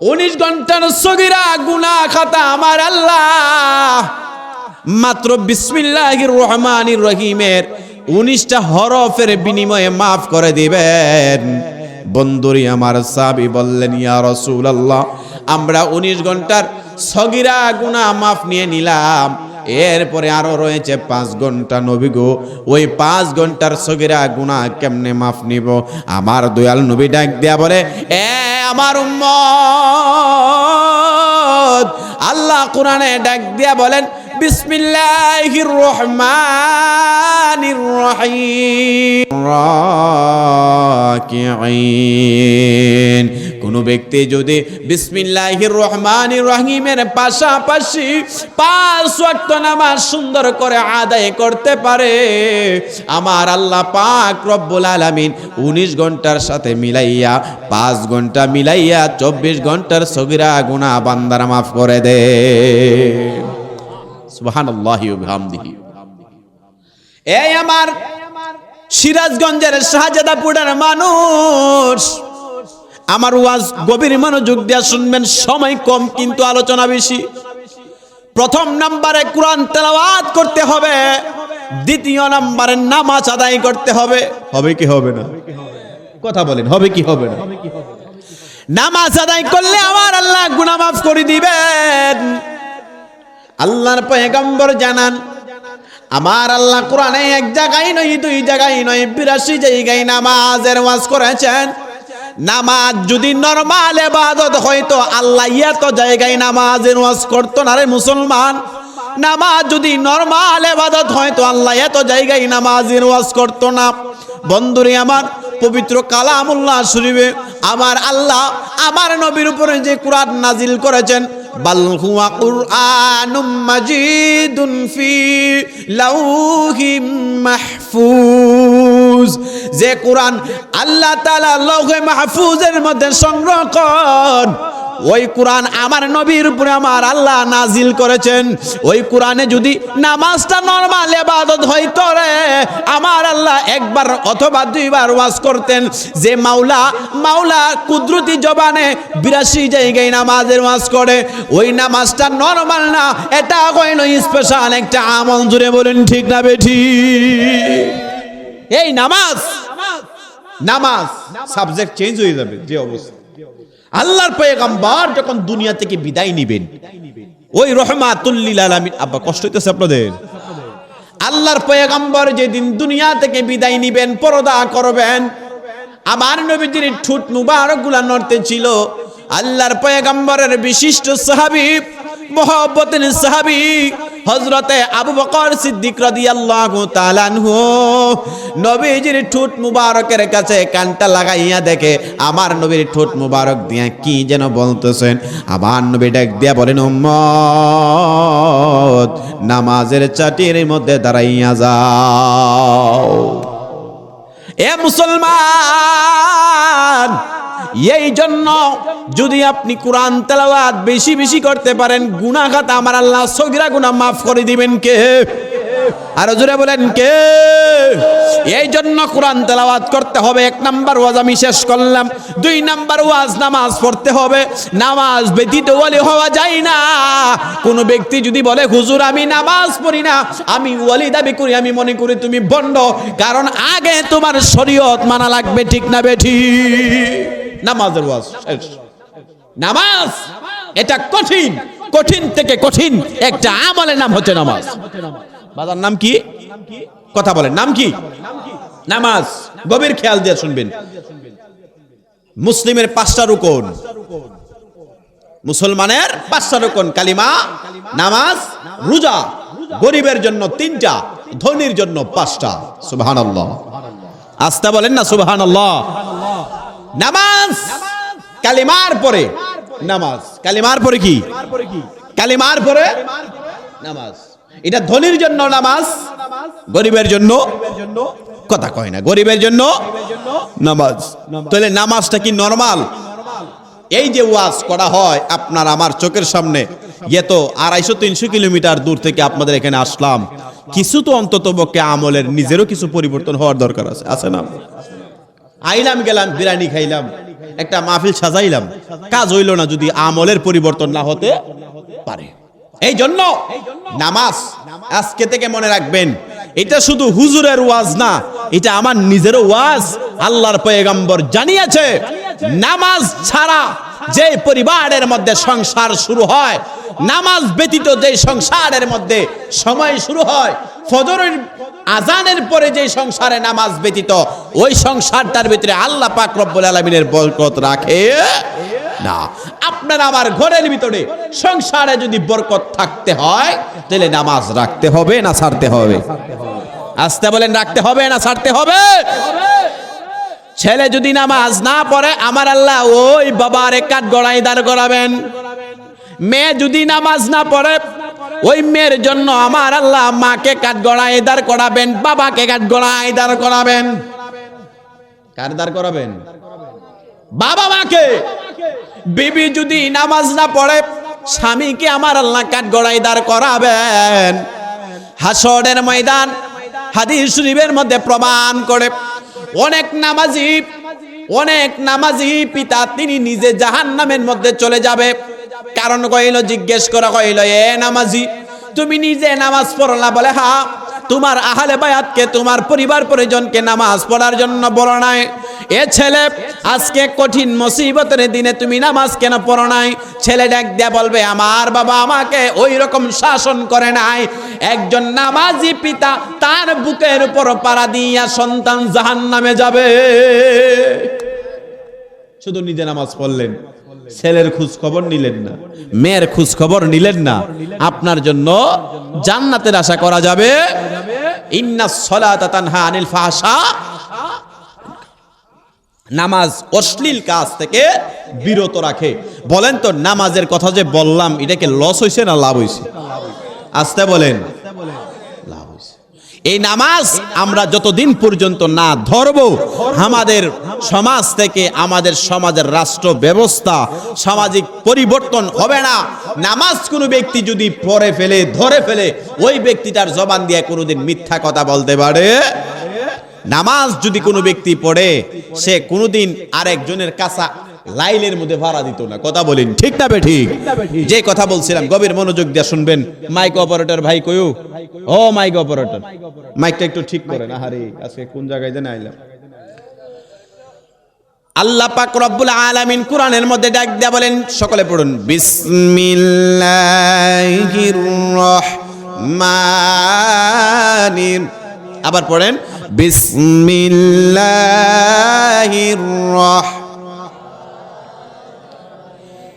উনিশ ঘণ্টার সগিরা গুনা খাতা আমার আল্লাহ। মাত্র বিসমিল্লাহির রহমানির রহিমের উনিশটা হরফের বিনিময়ে মাফ করে দিবেন। বন্ধুরি আমার সাবি বললেন, ইয়া রসুল আল্লাহ আমরা উনিশ ঘণ্টার সগিরা গুনা মাফ নিয়ে নিলাম। এরপরে আরও রয়েছে পাঁচ ঘণ্টা, নবী গো, ওই পাঁচ ঘণ্টার সগিরা গুনা কেমনে মাফ নিব? আমার দয়াল নবী ডাক দেয়া বলে, এ আমার উম্মত। আল্লাহ কোরআনে ডাক দিয়া বলেন, বিসমিল্লাহির রহমানির রহিম। রাকিঈন। কোন ব্যক্তি যদি বিসমিল্লাহির রহমান রহিমের পাশাপাশি পাঁচ ওয়াক্ত নামাজ সুন্দর করে আদায় করতে পারে, আমার আল্লাহ পাক রব্বুল আলামিন 19 ঘণ্টার সাথে মিলাইয়া, পাঁচ ঘণ্টা মিলাইয়া চব্বিশ ঘণ্টার সগিরা গুনাহ বান্দারা মাফ করে দে। এই আমার সিরাজগঞ্জের শাহজাদাপুরের মানুষ আমার ওয়াজ গভীর মনোযোগ দিয়া শুনবেন, সময় কম কিন্তু আলোচনা বেশি। প্রথম নাম্বারে কোরআন তেলাওয়াত করতে হবে, দ্বিতীয় নাম্বারে নামাজ আদায় করতে হবে। হবে কি হবে না? কথা বলেন, হবে কি হবে না? নামাজ আদায় করলে আমার আল্লাহ গুনাহ মাফ করে দিবেন। আল্লাহর পয়গম্বর জানান, আমার আল্লাহ কোরআনে এক জায়গায় নয়, দুই জায়গায় নয়, বিরাশি জায়গায় নামাজের ওয়াজ করেছেন। নামাজ যদি নরমাল এবাদত হয়তো আল্লাহ এত জায়গায় নামাজের ওয়াজ করতো না রে মুসলমান। নামাজ যদি নরমাল এবাদত হয়তো আল্লাহ এত জায়গায় নামাজের ওয়াজ করতো না। বন্ধুরে আমার, পবিত্র কালামুল্লাহ শরীফে আমার আল্লাহ আমার নবীর উপরে যে কোরআন নাজিল করেছেন, বাল হুয়া কুরআনুম মাজিদুন ফি লাউহিম মাহফুজ। যে কোরআন আল্লাহ তাআলা লৌহে মাহফুজের মধ্যে সংরক্ষণ ওই কোরআন আমার নবীর উপরে আমার আল্লাহ নাজিল করেছেন। ওই কোরআনে যদি নামাজটা নরমাল এবাদত হইতো রে, আমার আল্লাহ একবার অথবা দুইবার ওয়াজ করতেন। যে মাওলা মাওলা কুদরতি জবানে বিরাশি জায়গায় নামাজের ওয়াজ করে। ওই নামাজটা নরমাল না, এটা কইল স্পেশাল একটা আমল। জুড়ে বলেন, ঠিক না বেঠি? এই নামাজ। নামাজ সাবজেক্ট চেঞ্জ হয়ে যাবে, যে অবস্থা। আল্লাহর পয়গাম্বার যখন দুনিয়া থেকে বিদায় নিবেন, ওই রহমাতুল্লিল আলামিন আব্বা, কষ্ট হইতেছে আপনাদের? আল্লাহর পয়গাম্বর যেদিন দুনিয়া থেকে বিদায় নিবেন, পরদা করবেন, আমার নবীজির ঠুট মুবারকগুলা নড়তে ছিল। আল্লাহর পয়গাম্বরের বিশিষ্ট সাহাবী, মোহব্বতের সাহাবী হজরতে আবু বকর সিদ্দিক নবীজির ঠোঁট মুবারকের কাছে কানটা লাগাইয়া দেখে, আমার নবীর ঠোঁট মুবারক দিয়া কি যেন বলতেছেন। আমার নবী ডাক দিয়া বলেন নামাজের চাটির মধ্যে দাঁড়াইয়া যাও। এ মুসলমান এই জন্য যদি আপনি কোরআন তেলাওয়াত বেশি বেশি করতে পারেন গুনাহগাত আমার আল্লাহ, সগিরা গুনাহ মাফ করে দিবেন কে? আরও জোরে বলেন কে? এই জন্য কোরআন তেলাওয়াত করতে হবে। এক নাম্বার ওয়াজ আমি শেষ করলাম। দুই নাম্বার ওয়াজ নামাজ পড়তে হবে। নামাজ ব্যতীত ওয়ালি হওয়া যায় না। কোন ব্যক্তি যদি বলে, হুজুর, আমি নামাজ পড়ি না। আমি ওয়ালি দাবি করি, আমি মনে করি তুমি বন্ড। কারণ আগে তোমার শরীয়ত মানা লাগবে, ঠিক না বেঠি নামাজের ওয়াজ। শেষ নামাজ, এটা কঠিন। কঠিন থেকে কঠিন একটা আমলের নাম হচ্ছে নামাজ। বাজার নাম কি? কথা বলেন, নাম কি? নামাজ। গভীর খেয়াল দিয়ে শুনবেন। মুসলিমের পাঁচটা রুকন। মুসলমানের পাঁচটা রুকন, কালিমা, নামাজ, রোজা। গরিবের জন্য তিনটা, ধনীর জন্য পাঁচটা। সুবহানাল্লাহ। আস্তা বলেন না সুবহানাল্লাহ। নামাজ। কালিমার পরে। নামাজ। কালিমার পরে কি? কালিমার পরে নামাজ। এটা ধনীর জন্য নামাজ, গরিবের জন্য কথা কয় না, গরিবের জন্য নামাজ। তাহলে নামাজটা কি নরমাল? এই যে ওয়াজ করা হয় আপনার আমার চোখের সামনে ইয়ে তো আড়াইশো, তিনশো কিলোমিটার দূর থেকে আপনাদের এখানে আসলাম। কিছু তো অন্তত পক্ষে আমলের নিজেরও কিছু পরিবর্তন হওয়ার দরকার আছে আছে না? আইলাম গেলাম, বিরিয়ানি খাইলাম, একটা মাহফিল সাজাইলাম। কাজ হইল না যদি আমলের পরিবর্তন না হতে পারে। এই জন্য নামাজ আজকে থেকে মনে রাখবেন, এটা শুধু হুজুরের ওয়াজ না, এটা আমার নিজের ওয়াজ। আল্লাহর পয়গম্বর জানিয়েছে, নামাজ ছাড়া যে পরিবারের মধ্যে সংসার শুরু হয়, নামাজ ব্যতীত যে সংসারের মধ্যে সময় শুরু হয় ফজরের আজানের পরে যে সংসারে নামাজ ব্যতীত, ওই সংসারটার ভিতরে আল্লাহ পাক রব্বুল আলামিনের বরকত রাখে? না। আপনার আমার ঘরের ভিতরে সংসারে যদি বরকত থাকতে হয়, তাহলে নামাজ রাখতে হবে না ছাড়তে হবে? আসতে বলেন, রাখতে হবে না ছাড়তে হবে? ছেলে যদি নামাজ না পড়ে, আমার আল্লাহ ওই বাবার কাঠ গড়াই দাঁড় করাবেন। মেয়ে যদি নামাজ না পড়ে ওই মেয়ের জন্য আমার আল্লাহ মাকে কাঠ গড়াই দাঁড় করাবেন, বাবাকে কাঠ গড়াই দাঁড় করাবেন। কার দাঁড় করাবেন? বাবা মাকে। বিবি যদি নামাজ না পড়ে, স্বামীকে আমার আল্লাহ কাঠ গড়াই দাঁড় করাবেন। হাসরের ময়দান, হাদিস শরীফের মধ্যে প্রমাণ করে, অনেক নামাজি অনেক নামাজি পিতা, তিনি নিজে জাহান্নামের মধ্যে চলে যাবে। কারণ কইল, জিজ্ঞেস করা কইল, এ নামাজি, তুমি নিজে নামাজ পড়লা বলে, হা, তোমার আহলে বায়াতকে, তোমার পরিবার পরিজনকে নামাজ পড়ার জন্য বলো নাই। এ ছেলে, আজকে কঠিন মুসিবতের দিনে তুমি নামাজ কেন পড়ো নাই? ছেলে ডাক দিয়া বলবে, আমার বাবা আমাকে ওই রকম শাসন করে নাই। একজন নামাজি পিতা তার বুকের উপর পাড়া দিয়া সন্তান জাহান নামে যাবে। শুধু নিজে নামাজ পড়লেন, ছেলের খোঁজ খবর নিলেন না, মেয়ের খোঁজ খবর নিলেন না। আপনার জন্য জান্নাতের আশা করা যাবে আনিল ফাহশা। নামাজ অশ্লীল কাজ থেকে বিরত রাখে। বলেন তো, নামাজের কথা যে বললাম, এটাকে লস হয়েছে না লাভ হয়েছে আসতে বলেন। এই নামাজ আমরা যতদিন পর্যন্ত না ধরব, আমাদের সমাজ থেকে, আমাদের সমাজের রাষ্ট্র ব্যবস্থা, সামাজিক পরিবর্তন হবে না। নামাজ কোনো ব্যক্তি যদি পড়ে ফেলে, ধরে ফেলে, ওই ব্যক্তিটার জবান দিয়ে কোনোদিন মিথ্যা কথা বলতে পারে? নামাজ যদি কোনো ব্যক্তি পড়ে, সে কোনোদিন আরেকজনের কাছা লাইলের মধ্যে ভাড়া দিত না। কথা বলেন ঠিক না ঠিক? যে কথা বলছিলাম গভীর মনোযোগ দিয়ে শুনবেন। মাইক অপারেটর ভাই কয়ু? ও মাইক অপারেটর। মাইকটা একটু ঠিক করে না হারে আজকে কোন জায়গায় যেন আইলাম। আল্লাহ পাক রব্বুল আলামিন কোরআনের মধ্যে ডাক দেয়া বলেন সকলে পড়ুন বিসমিল্লাহির রহমানির আবার পড়েন বিসমিল্লাহির রহ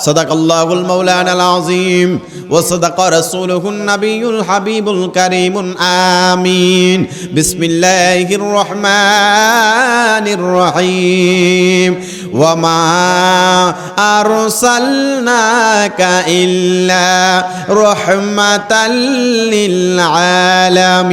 صدق الله المولانا العظيم وصدق رسوله النبي الحبيب الكريم آمين بسم الله الرحمن الرحيم وما أرسلناك إلا رحمة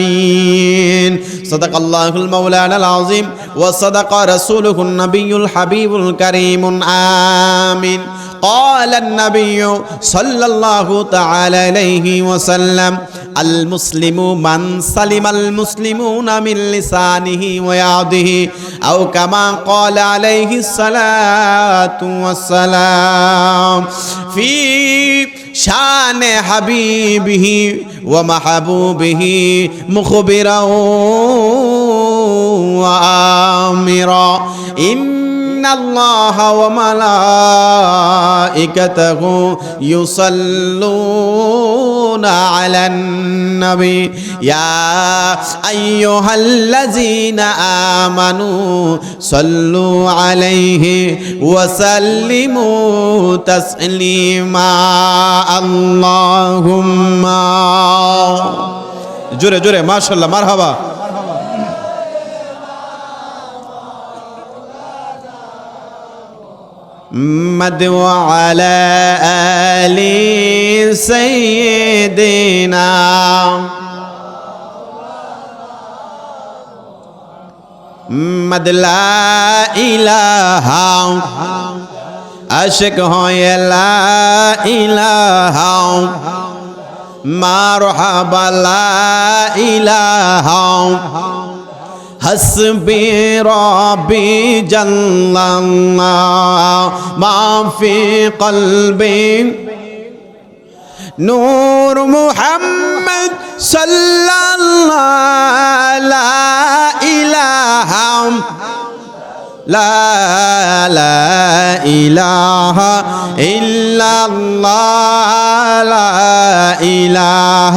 للعالمين صدق الله المولانا العظيم وصدق رسوله النبي الحبيب الكريم آمين قال النبي صلى الله تعالى عليه وسلم المسلم من سلم المسلمون من لسانه ويعضه أو كما قال عليه الصلاة والسلام في شأن حبيبه ومحبوبه مخبرا وآمرا. إن الله وملائكته يصلون على النبي يا أيها الذين آمنوا صلوا عليه وسلموا تسليما اللهم জোরে জোরে মাশাল্লাহ মারহাবা محمد وعلى آل سيدنا. محمد لا إله عاشق يا لا إله مرحبا لا إله حسبي ربي جل الله ما في قلبي نور محمد صلى الله لا إله لا لا إله إلا الله لا إله